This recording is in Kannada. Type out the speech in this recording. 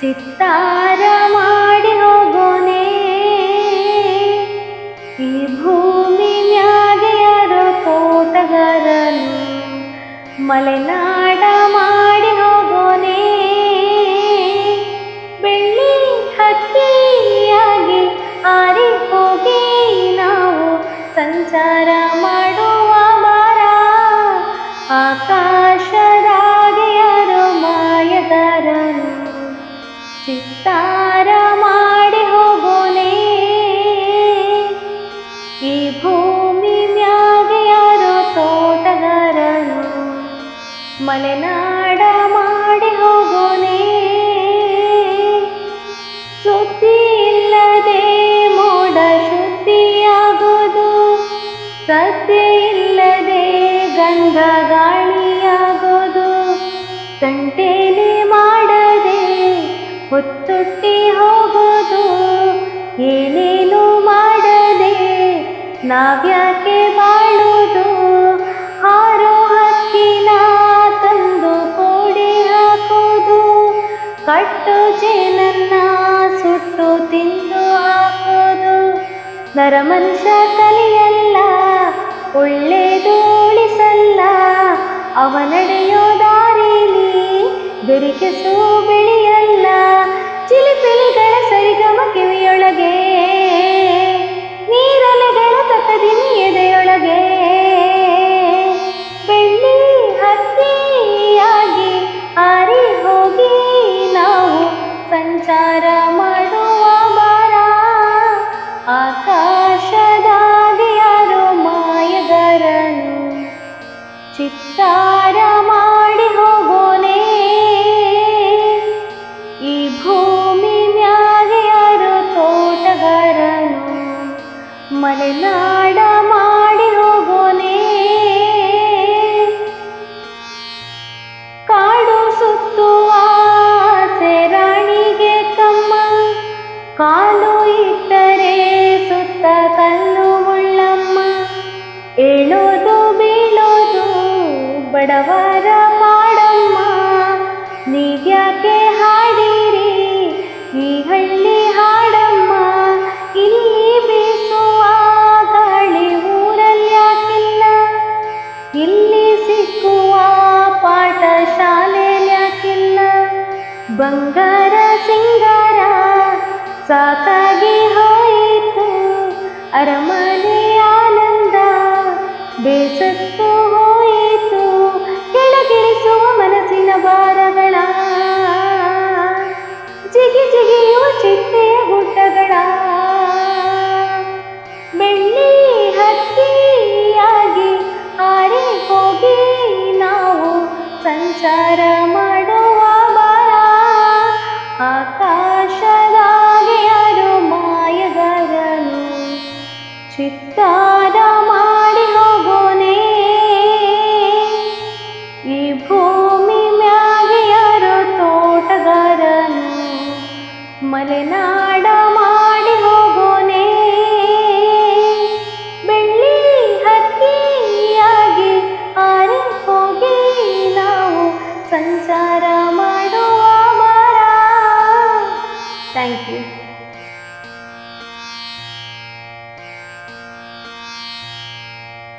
ಚಿತ್ತಾರ ಮಾಡಿ ಹೋಗೋನೆ. ಈ ಭೂಮಿ ಯಾರೋ ತೋಟಗಾರನು ಮಲೆನಾಡ ಮಾಡಿ ಹೋಗೋನೆ. ಬೆಳ್ಳಿ ಹಕ್ಕಿಯಾಗಿ ಆರಿ ಹೋಗಿ ನಾವು ಸಂಚಾರ ಮಾಡುವ ಚಿತ್ತಾರ ಮಾಡಿ ಮಲೆನಾಡ ಮಾಡಿ ಹೋಗೋನೆ ಸುದ್ದಿ ಇಲ್ಲದೆ ಮೋಡ ಶುದ್ಧಿಯಾಗೋದು ಸದ್ಯ ಇಲ್ಲದೆ ಗಂಧ ಗಾಳಿಯಾಗೋದು ತಂಟೇಲಿ ಮಾಡದೆ ಹೊತ್ತುಟ್ಟಿ ಹೋಗೋದು, ಏನೇನು ಮಾಡದೆ ನಾವ್ಯಾಕೆ ಬಾಳೋದು? ಹಾರೋ ಹಕ್ಕಿನ ತಂದು ಕೋಡಿ ಹಾಕೋದು, ಕಟ್ಟು ಜೇನನ್ನ ಸುಟ್ಟು ತಿಂದು ಹಾಕೋದು. ನರಮನುಷ್ಯ ಕಲಿಯಲ್ಲ ಒಳ್ಳೇದು ಉಳಿಸಲ್ಲ ಅವನಡೆಯೋ ದಾರಿಲಿ ಬೆರಿಕೆಸು ಮಲೆನಾಡ ಮಾಡಿ ಹೋಗೋನೆ ಕಾಡು ಸುತ್ತುವ ಆಸೆ ರಾಣಿಗೆ ಕಮ್ಮ ಕಾಲು ಇಟ್ಟರೆ ಸುತ್ತ ಕಲ್ಲು ಮುಳ್ಳಮ್ಮ. ಏಳೋದು ಬೀಳೋದು ಬಡವರ ಮಾಡಮ್ಮ. ನೀವ್ಯಾಕೆ ಹಾಡಿರಿ ಬಂಗಾರ ಸಿಂಗಾರ ಸಾಕಾಗಿ ಹೋಯಿತು ಅರಮನೆ ಬೆಳನಾಡ ಮಾಡಿ ಹೋಗೋನೆ. ಬೆಳ್ಳಿ ಹಕ್ಕಿಯಾಗಿ ಆರಿ ಹೋಗಿ ನಾವು ಸಂಚಾರ ಮಾಡುವ ಮಾರ. Thank you